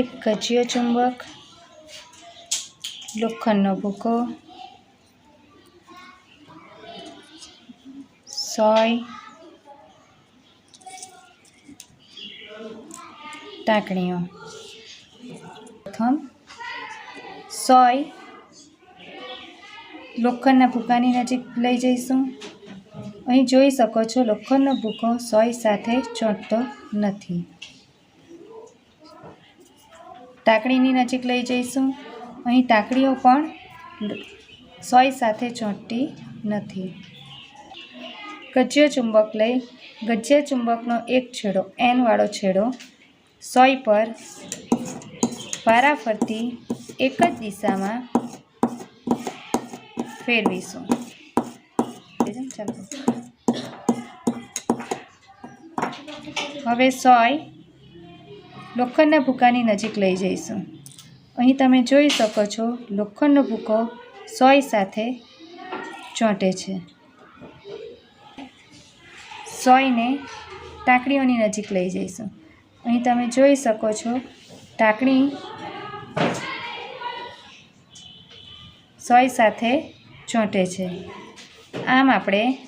એક ગજિયો ચુંબક, લોખંડનો ભૂકો, સોય, ટાંકણીઓ. પ્રથમ, સોય લોખંડના ભૂકાની નજીક લઈ જઈશું. અહીં જોઈ શકો છો, લોખંડનો ભૂકો સોય સાથે ચોંટતો નથી. ટાંકણીની નજીક લઈ જઈશું. અહીં તાકડીઓ પણ સોય સાથે ચોંટતી નથી. ગજ્ય ચુંબક લઈ ગજ્ય ચુંબકનો એક છેડો એનવાળો છેડો, સોય પર વારા ફરતી એક જ દિશામાં ફેરવીશું. હવે સોય લોખંડના ભૂકાની નજીક લઈ જઈશું. અહીં તમે જોઈ શકો છો, લોખંડનો ભૂકો સોય સાથે ચોંટે છે. સોયને ટાંકણીઓની નજીક લઈ જઈશું. અહીં તમે જોઈ શકો છો, ટાંકણી સોય સાથે ચોંટે છે. આમ આપણે